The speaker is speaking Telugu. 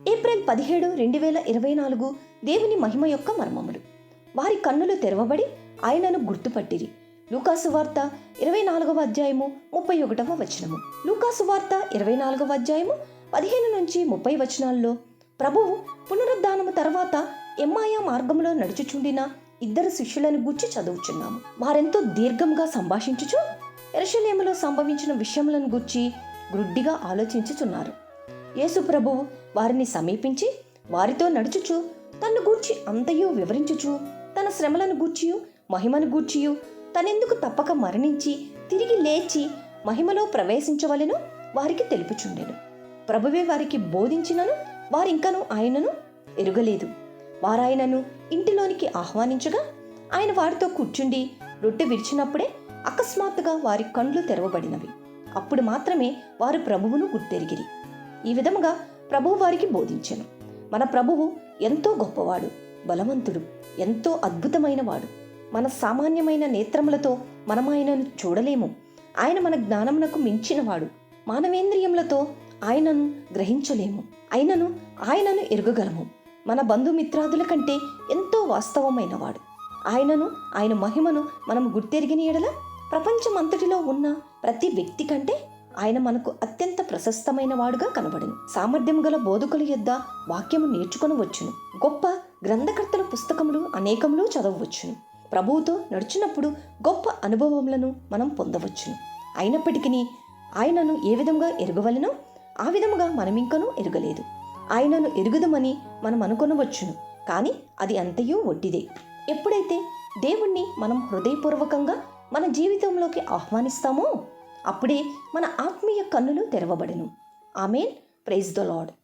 ఏప్రిల్ పదిహేడు రెండు వేల ఇరవై నాలుగు దేవుని మహిమ యొక్క మర్మములు. వారి కన్నులు తెరవబడి ఆయనను గుర్తుపట్టిరి. లూకాసు వార్త ఇరవై నాలుగవ అధ్యాయము ముప్పై ఒకటవ వచనము. లూకాసు వార్త ఇరవై నాలుగవ అధ్యాయము పదిహేను నుంచి ముప్పై వచనాల్లో ప్రభువు పునరుద్ధానము తర్వాత ఎమ్మాయా మార్గంలో నడుచుచుండిన ఇద్దరు శిష్యులను గూర్చి చదువుచున్నాము. వారెంతో దీర్ఘంగా సంభాషించుచు ఎరషలేములో సంభవించిన విషయములను గూర్చి గ్రుడ్డిగా ఆలోచించుచున్నారు. యేసు ప్రభువు వారిని సమీపించి వారితో నడుచుచు తన్ను గూర్చి అంతయు వివరించుచు తన శ్రమలను గూర్చియు మహిమను గూర్చియు తనెందుకు తప్పక మరణించి తిరిగి లేచి మహిమలో ప్రవేశించవలెను? వారికి తెలుపుచుండెను. ప్రభువే వారికి బోధించినను వారింకను ఆయనను ఎరుగలేదు. వారాయనను ఇంటిలోనికి ఆహ్వానించగా ఆయన వారితో కూర్చుండి రొట్టె విరిచినప్పుడే అకస్మాత్తుగా వారి కండ్లు తెరవబడినవి. అప్పుడు మాత్రమే వారు ప్రభువును గుర్తెరిగిరి. ఈ విధముగా ప్రభువు వారికి బోధించెను. మన ప్రభువు ఎంతో గొప్పవాడు బలవంతుడు ఎంతో అద్భుతమైన వాడు మన సామాన్యమైన నేత్రములతో మనం ఆయనను చూడలేము. ఆయన మన జ్ఞానమునకు మించినవాడు. మానవేంద్రియములతో ఆయనను గ్రహించలేము. అయినను ఆయనను ఎరుగగలము. మన బంధుమిత్రాదుల కంటే ఎంతో వాస్తవమైనవాడు. ఆయనను ఆయన మహిమను మనం గుర్తెరిగిన ఎడల ప్రపంచమంతటిలో ఉన్న ప్రతి వ్యక్తి కంటే ఆయన మనకు అత్యంత ప్రశస్తమైన వాడుగా కనబడను. సామర్థ్యం గల బోధకుల యొద్ద వాక్యము నేర్చుకొనవచ్చును గొప్ప గ్రంథకర్తల పుస్తకములు అనేకములు చదవవచ్చును. ప్రభువుతో నడుచున్నప్పుడు గొప్ప అనుభవములను మనం పొందవచ్చును. అయినప్పటికీ ఆయనను ఏ విధంగా ఎరగవలనో ఆ విధముగా మనమింకనూ ఎరగలేదు. ఆయనను ఎరుగుదమని మనం అనుకొనవచ్చును. కానీ అది అంతయూ ఒడ్డిదే ఎప్పుడైతే దేవుణ్ణి మనం హృదయపూర్వకంగా మన జీవితంలోకి ఆహ్వానిస్తామో అప్పుడే మన ఆత్మీయ కన్నులు తెరవబడను. ఆమెన్. Praise the Lord